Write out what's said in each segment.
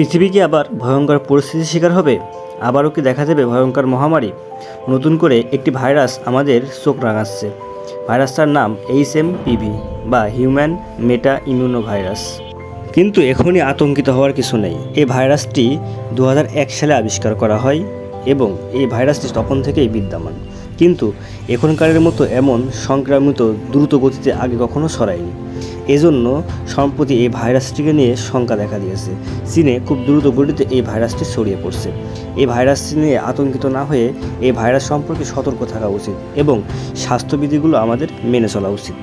পৃথিবী কি আবার ভয়ঙ্কর পরিস্থিতির শিকার হবে? আবারও কি দেখা দেবে ভয়ঙ্কর মহামারী? নতুন করে একটি ভাইরাস আমাদের চোখ রাঙাচ্ছে। ভাইরাসটার নাম এইচ এম পিভি বা হিউম্যান মেটা ইমিউনো ভাইরাস কিন্তু এখনই আতঙ্কিত হওয়ার কিছু নেই। এই ভাইরাসটি দু হাজার এক সালে আবিষ্কার করা হয় এবং এই ভাইরাসটি তখন থেকেই বিদ্যমান। কিন্তু এখনকারের মতো এমন সংক্রামিত দ্রুত গতিতে আগে কখনো ছড়ায়নি। এজন্য সম্প্রতি এই ভাইরাসটিকে নিয়ে শঙ্কা দেখা দিয়েছে। চীনে খুব দ্রুত গতিতে এই ভাইরাসটি ছড়িয়ে পড়ছে। এই ভাইরাসটি নিয়ে আতঙ্কিত না হয়ে এই ভাইরাস সম্পর্কে সতর্ক থাকা উচিত এবং স্বাস্থ্যবিধিগুলো আমাদের মেনে চলা উচিত।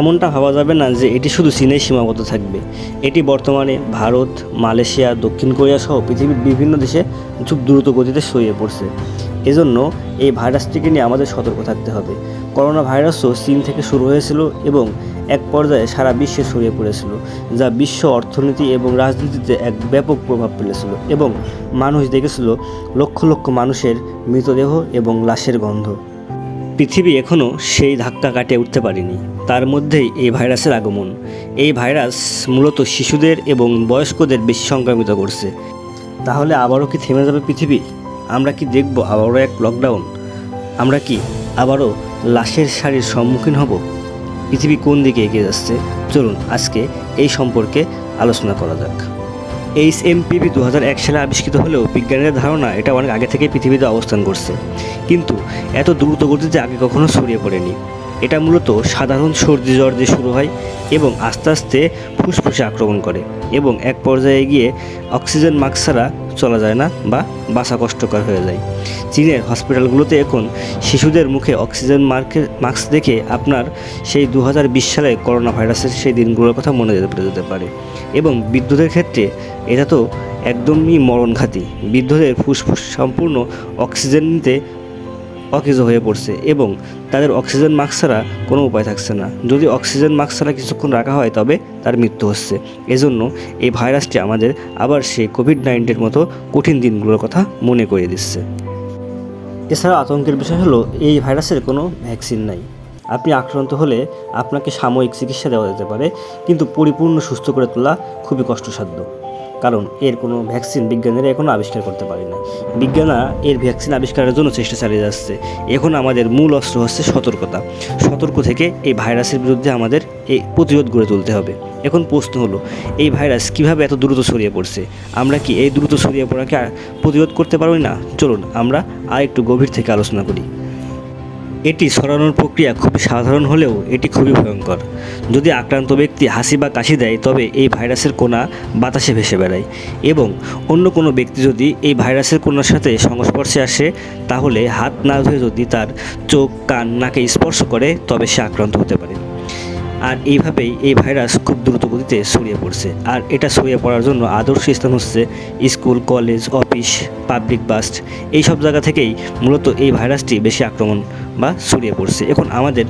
এমনটা ভাবা যাবে না যে এটি শুধু চীনেই সীমাবদ্ধ থাকবে। এটি বর্তমানে ভারত, মালয়েশিয়া, দক্ষিণ কোরিয়া সহ পৃথিবীর বিভিন্ন দেশে খুব দ্রুত গতিতে ছড়িয়ে পড়ছে। এজন্য এই ভাইরাসটিকে নিয়ে আমাদের সতর্ক থাকতে হবে। করোনা ভাইরাসও চীন থেকে শুরু হয়েছিল এবং এক পর্যায়ে সারা বিশ্বে ছড়িয়ে পড়েছিল, যা বিশ্ব অর্থনীতি এবং রাজনীতিতে এক ব্যাপক প্রভাব ফেলেছিল এবং মানুষ দেখেছিল লক্ষ লক্ষ মানুষের মৃতদেহ এবং লাশের গন্ধ। পৃথিবী এখনও সেই ধাক্কা কাটিয়ে উঠতে পারেনি। তার মধ্যেই এই ভাইরাসের আগমন। এই ভাইরাস মূলত শিশুদের এবং বয়স্কদের বেশি সংক্রামিত করছে। তাহলে আবারও কি থেমে যাবে পৃথিবী? আমরা কি দেখব আবারও এক লকডাউন আমরা কি আবারও লাশের শাড়ির সম্মুখীন হব? পৃথিবী কোন দিকে এগিয়ে যাচ্ছে? চলুন আজকে এই সম্পর্কে আলোচনা করা যাক। এইচ এম পিভি দু সালে আবিষ্কৃত হলেও বিজ্ঞানীদের ধারণা এটা অনেক আগে থেকে পৃথিবীতে অবস্থান করছে। কিন্তু এত দ্রুত গতিতে আগে কখনো ছড়িয়ে পড়েনি। এটা মূলত সাধারণ সর্দি জ্বর দিয়ে শুরু হয় এবং আস্তে আস্তে ফুসফুসে আক্রমণ করে এবং এক পর্যায়ে গিয়ে অক্সিজেন মাস্ক ছাড়া চলা যায় না বা বাসা কষ্টকর হয়ে যায়। চীনের হসপিটালগুলোতে এখন শিশুদের মুখে অক্সিজেন মার্কে, মাস্ক দেখে আপনার সেই দু হাজার বিশ সালে করোনা ভাইরাসের সেই দিনগুলোর কথা মনে পড়ে যেতে পারে। এবং বিদ্যুতের ক্ষেত্রে এটা তো একদমই মরণঘাতী। বৃদ্ধদের ফুসফুস সম্পূর্ণ অক্সিজেন নিতে অকেজ হয়ে পড়ছে এবং তাদের অক্সিজেন মাস্ক ছাড়া কোনো উপায় থাকছে না। যদি অক্সিজেন মাস্ক ছাড়া কিছুক্ষণ রাখা হয়, তবে তার মৃত্যু হচ্ছে। এজন্য এই ভাইরাসটি আমাদের আবার সেই কোভিড নাইন্টিনের মতো কঠিন দিনগুলোর কথা মনে করিয়ে দিচ্ছে। এছাড়া আতঙ্কের বিষয় হলো, এই ভাইরাসের কোনো ভ্যাকসিন নাই। আপনি আক্রান্ত হলে আপনাকে সাময়িক চিকিৎসা দেওয়া যেতে পারে, কিন্তু পরিপূর্ণ সুস্থ করে তোলা খুবই কষ্টসাধ্য। কারণ এর কোনো ভ্যাকসিন বিজ্ঞানীরা এখনও আবিষ্কার করতে পারে না বিজ্ঞানরা এর ভ্যাকসিন আবিষ্কারের জন্য চেষ্টা চালিয়ে যাচ্ছে। এখন আমাদের মূল অস্ত্র হচ্ছে সতর্কতা। সতর্ক থেকে এই ভাইরাসের বিরুদ্ধে আমাদের এই প্রতিরোধ গড়ে তুলতে হবে। এখন প্রশ্ন হলো, এই ভাইরাস কীভাবে এত দ্রুত ছড়িয়ে পড়ছে? আমরা কি এই দ্রুত ছড়িয়ে পড়াকে প্রতিরোধ করতে পারব না? চলুন আমরা আর একটু গভীর থেকে আলোচনা করি। এটি সরানোর প্রক্রিয়া খুবই সাধারণ হলেও এটি খুবই ভয়ঙ্কর। যদি আক্রান্ত ব্যক্তি হাসি বা কাশি দেয়, তবে এই ভাইরাসের কোনা বাতাসে ভেসে বেড়ায় এবং অন্য কোনো ব্যক্তি যদি এই ভাইরাসের কোনার সাথে সংস্পর্শে আসে, তাহলে হাত না ধুয়ে যদি তার চোখ, কান, নাকে স্পর্শ করে, তবে সে আক্রান্ত হতে পারে। আর এইভাবেই এই ভাইরাস খুব দ্রুত গতিতে ছড়িয়ে পড়ছে। আর এটা ছড়িয়ে পড়ার জন্য আদর্শ স্থান হচ্ছে school, college, office, public bus এই সব জায়গা থেকেই মূলত এই ভাইরাসটি বেশি আক্রমণ বা ছড়িয়ে পড়ছে। এখন আমাদের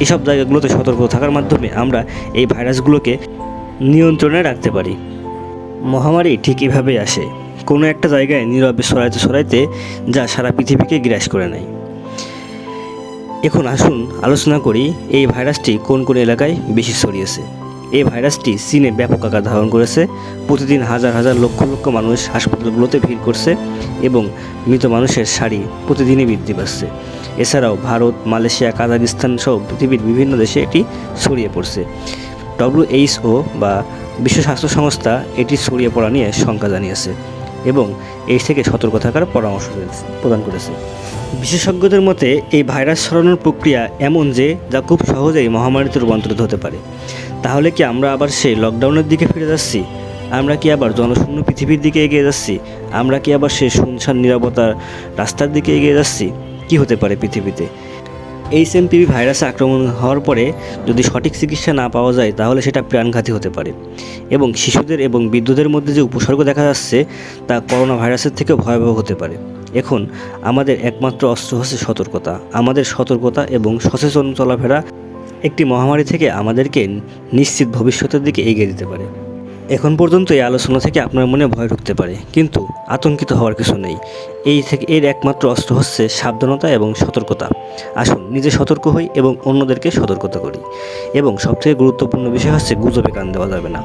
এইসব জায়গাগুলোতে সতর্ক থাকার মাধ্যমে আমরা এই ভাইরাসগুলোকে নিয়ন্ত্রণে রাখতে পারি। মহামারী ঠিক এভাবেই আসে। কোনো একটা জায়গায় নীরবে সরাইতে সরাইতে যা সারা পৃথিবীকে গ্রাস করে নেয়। এখন আসুন আলোচনা করি এই ভাইরাসটি কোন কোন এলাকায় বেশি ছড়িয়েছে। এই ভাইরাসটি চীনে ব্যাপক আকার ধারণ করেছে, প্রতিদিন হাজার হাজার লক্ষ লক্ষ মানুষ হাসপাতালগুলোতে ভিড় করছে এবং মৃত মানুষের সারি প্রতিদিনই বৃদ্ধি পাচ্ছে। এছাড়াও ভারত, মালয়েশিয়া, কাজাকিস্তান সহ পৃথিবীর বিভিন্ন দেশে এটি ছড়িয়ে পড়ছে। ডব্লিউএইচও বা বিশ্ব স্বাস্থ্য সংস্থা এটি ছড়িয়ে পড়া নিয়ে শঙ্কা জানিয়েছে। এবং এই থেকে সতর্ক থাকার পরামর্শ প্রদান করেছে। বিশেষজ্ঞদের মতে, এই ভাইরাস ছড়ানোর প্রক্রিয়া এমন যে, যা খুব সহজেই মহামারীতে রূপান্তরিত হতে পারে। তাহলে কি আমরা আবার সেই লকডাউনের দিকে ফিরে যাচ্ছি? আমরা কি আবার জনশূন্য পৃথিবীর দিকে এগিয়ে যাচ্ছি? আমরা কি আবার সেই শুনশান নিরাপত্তার রাস্তার দিকে এগিয়ে যাচ্ছি? কি হতে পারে পৃথিবীতে? এইচ এমপিভি ভাইরাসে আক্রমণ হওয়ার পরে যদি সঠিক চিকিৎসা না পাওয়া যায়, তাহলে সেটা প্রাণঘাতী হতে পারে। এবং শিশুদের এবং বিদ্যুতের মধ্যে যে উপসর্গ দেখা যাচ্ছে, তা করোনা ভাইরাসের থেকেও ভয়াবহ হতে পারে। এখন, আমাদের একমাত্র অস্ত্র হচ্ছে সতর্কতা। আমাদের সতর্কতা এবং সচেতন চলাফেরা একটি মহামারী থেকে আমাদেরকে নিশ্চিত ভবিষ্যতের দিকে এগিয়ে দিতে পারে। এখন পর্যন্ত এই আলোচনা থেকে আপনার মনে ভয় ঢুকতে পারে, কিন্তু আতঙ্কিত হওয়ার কিছু নেই। এই থেকে এর একমাত্র অস্ত্র হচ্ছে সাবধানতা এবং সতর্কতা। আসুন, নিজে সতর্ক হই এবং অন্যদেরকে সতর্কতা করি। এবং সবথেকে গুরুত্বপূর্ণ বিষয় হচ্ছে গুজবে কান দেওয়া যাবে না।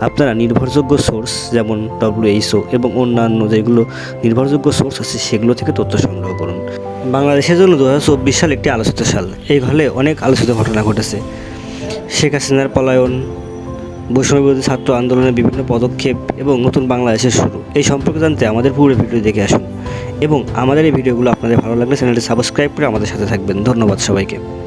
আপনারা নির্ভরযোগ্য সোর্স যেমন ডব্লিউএইচও এবং অন্যান্য যেগুলো নির্ভরযোগ্য সোর্স আছে, সেগুলো থেকে তথ্য সংগ্রহ করুন। বাংলাদেশের জন্য দু হাজার চব্বিশ সাল একটি আলোচিত সাল। এই হলে অনেক আলোচিত ঘটনা ঘটেছে। শেখ হাসিনার পলায়ন বৈষম্যবিরোধী ছাত্র আন্দোলনের বিভিন্ন পদক্ষেপ এবং নতুন বাংলাদেশের শুরু। এই সম্পর্কে জানতে আমাদের পুরো ভিডিও দেখে আসুন। এবং আমাদের এই ভিডিওগুলো আপনাদের ভালো লাগলে চ্যানেলটি সাবস্ক্রাইব করে আমাদের সাথে থাকবেন। ধন্যবাদ সবাইকে।